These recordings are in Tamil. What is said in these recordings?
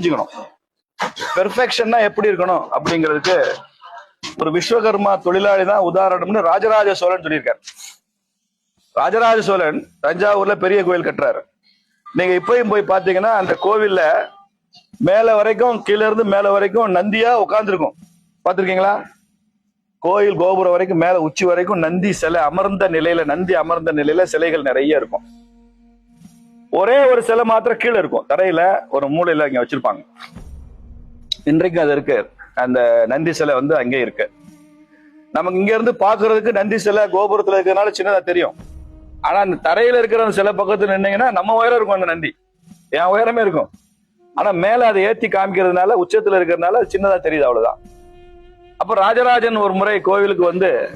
புரிஞ்சுக்கணும். பெர்ஃபெக்ஷன்னா எப்படி இருக்கணும் அப்படிங்கிறதுக்கு ஒரு விஸ்வகர்மா தொழிலாளி தான் உதாரணம்னு ராஜராஜ சோழன் சொல்லியிருக்காரு. ராஜராஜ சோழன் தஞ்சாவூர்ல பெரிய கோயில் கட்டுறாரு. நீங்க இப்பயும் போய் பாத்தீங்கன்னா அந்த கோவில்ல மேல வரைக்கும் கீழ இருந்து மேல வரைக்கும் நந்தியா உட்காந்துருக்கும் பாத்திருக்கீங்களா கோயில் கோபுரம் வரைக்கும் மேல உச்சி வரைக்கும் நந்தி சிலை அமர்ந்த நிலையில நந்தி அமர்ந்த நிலையில சிலைகள் நிறைய இருக்கும். ஒரே ஒரு சிலை மாத்திரம் கீழே இருக்கும். தரையில ஒரு மூலையில இங்க வச்சிருப்பாங்க. இன்றைக்கும் அது இருக்கு. அந்த நந்தி சிலை வந்து அங்கே இருக்கு. நமக்கு இங்க இருந்து பாக்குறதுக்கு நந்தி சிலை கோபுரத்துல இருக்கிறதுனால சின்னதா தெரியும். ஆனா அந்த தரையில இருக்கிற அந்த சிலை பக்கத்துல நின்னீங்கன்னா நம்ம உயரம் இருக்கும் அந்த நந்தி. என் உயரமே இருக்கும். ஆனா மேல அதை ஏத்தி காமிக்கிறதுனால உச்சத்துல இருக்கிறதுனால சின்னதா தெரியுது அவ்வளவுதான். அப்ப ராஜராஜன் ஒரு முறை கோவிலுக்கு வந்து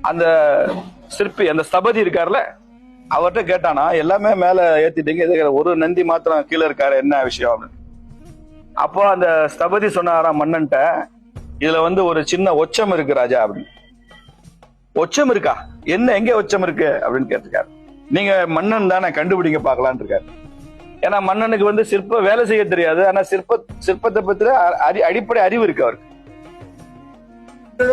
அந்த சிற்பி அந்த ஸ்தபதி இருக்கார்ல அவர்கிட்ட கேட்டானா எல்லாமே மேல ஏத்திட்டீங்க இது ஒரு நந்தி மாத்திரம் கீழே இருக்காரு என்ன விஷயம்? அப்படின்னு. அப்போ அந்த ஸ்தபதி சொன்னாராம் மன்னன்ட்ட இதுல வந்து ஒரு சின்ன ஒச்சம் இருக்கு ராஜா அப்படின்னு. ஒச்சம் இருக்கா? என்ன எங்க ஒச்சம் இருக்கு? அப்படின்னு கேட்டிருக்காரு. நீங்க மன்னன் தானே கண்டுபிடிங்க பாக்கலான் இருக்காரு. ஏன்னா மன்னனுக்கு வந்து சிற்ப வேலை செய்ய தெரியாது ஆனா சிற்ப சிற்பத்தை பத்திர அ- அறி- அடிப்படை அறிவு இருக்கு அவருக்கு.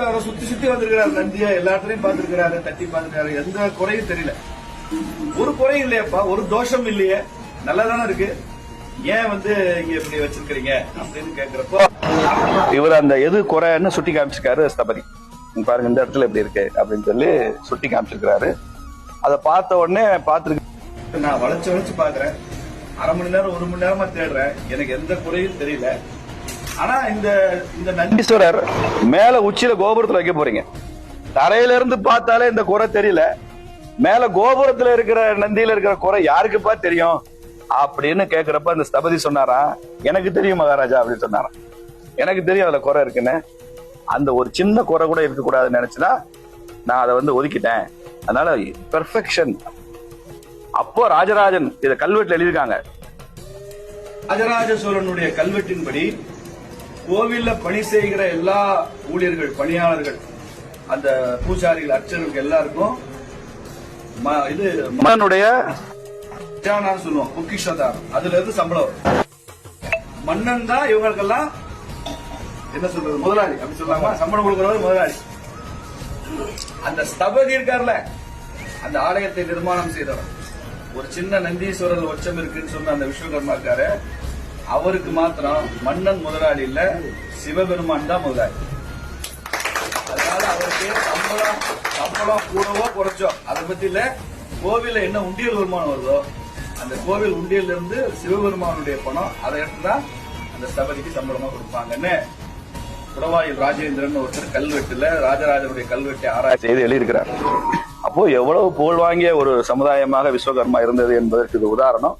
அவரை சுத்தி சுத்தி வந்திருக்கிறாரு நந்தியா எல்லா இடத்துலயும் பார்த்திருக்கிறாரு தட்டி பாத்துருக்காரு எந்த குறையும் தெரியல. ஒரு குறையும் இல்லையாப்பா ஒரு தோஷம் இல்லையே. நல்லா தானே இருக்கு. ஏன் வந்து இங்க இப்படி வச்சிருக்கிறீங்க அப்படின்னு கேக்குறப்போ இவர் அந்த எது குறைன்னு சுட்டி காமிச்சிருக்காரு ஸ்தபதி. பாருங்க இந்த இடத்துல இப்படி இருக்கு அப்படின்னு சொல்லி சுட்டி காமிச்சிருக்கிறாரு. அதை பார்த்த உடனே பார்த்திருக்கு நான் வளைச்சு வளைச்சு பாக்குறேன் அரை மணி நேரம் ஒரு மணி நேரமா தேடுறேன். எனக்கு எந்த குறையும் தெரியல. ஆனா இந்த இந்த நந்தீஸ்வரர் மேல உச்சியில கோபுரத்துல வைக்க போறீங்க. தரையில இருந்து பார்த்தாலே இந்த குறை தெரியல. மேல கோபுரத்துல இருக்கிற நந்தியில இருக்கிற குறை யாருக்குப்பா தெரியும்? அப்படின்னு கேக்குறப்ப அந்த ஸ்தபதி சொன்னாரா? எனக்கு தெரியும் மகாராஜா அப்படின்னு சொன்னாராம் எனக்கு தெரியும் அதுல குறை இருக்குன்னு. அந்த ஒரு சின்ன குறை கூட இருக்க கூடாதுன்னு நான் அதை வந்து ஒதுக்கிட்டேன். அதனால பெர்ஃபெக்ஷன் அப்போ ராஜராஜன் இத கல்வெட்டுல எழுதியிருக்காங்க. ராஜராஜ சோழனுடைய கல்வெட்டின்படி கோவில்ல பணி செய்கிற எல்லா ஊழியர்கள் பணியாளர்கள் அந்த பூசாரிகள் அர்ச்சகர்கள் எல்லாருக்கும் இது மன்னனுடைய சொல்லுவோம் பொக்கிஷதாரம் அதுல இருந்து சம்பளம். மன்னன் தான் இவங்களுக்கெல்லாம் என்ன சொல்றது முதலாளி. அப்படி சொல்லாமா சம்பளம் கொடுக்கறவர் முதலாளி. அந்த ஸ்தபதி இருக்கார்ல அந்த ஆலயத்தை நிர்மாணம் செய்தவர். ஒரு சின்ன நந்தீஸ்வரர் உச்சம் இருக்குன்னு சொன்ன அந்த விஸ்வகர்மா இருக்காரு. அவருக்கு மாத்திரம் மன்னன் முதலாளி இல்ல சிவபெருமான் தான் முதலாளி. அதனால அவருக்கு சம்பளம் சம்பளம் கூடவோ குறைச்சோ அதை பத்தி இல்ல என்ன உண்டியல் வருமானம் வருதோ அந்த கோவில் உண்டியல்ல இருந்து சிவபெருமானுடைய பணம் அதை எடுத்து தான் அந்த சபதிக்கு சம்பளமா கொடுப்பாங்கன்னு குடவாயில் ராஜேந்திரன் ஒருத்தர் கல்வெட்டுல ராஜராஜனுடைய கல்வெட்டை ஆராய்ச்சி செய்து எழுதியிருக்கிறார். அப்போ எவ்வளவு புகழ் வாங்கிய ஒரு சமுதாயமாக விஸ்வகர்மா இருந்தது என்பதற்கு இது உதாரணம்.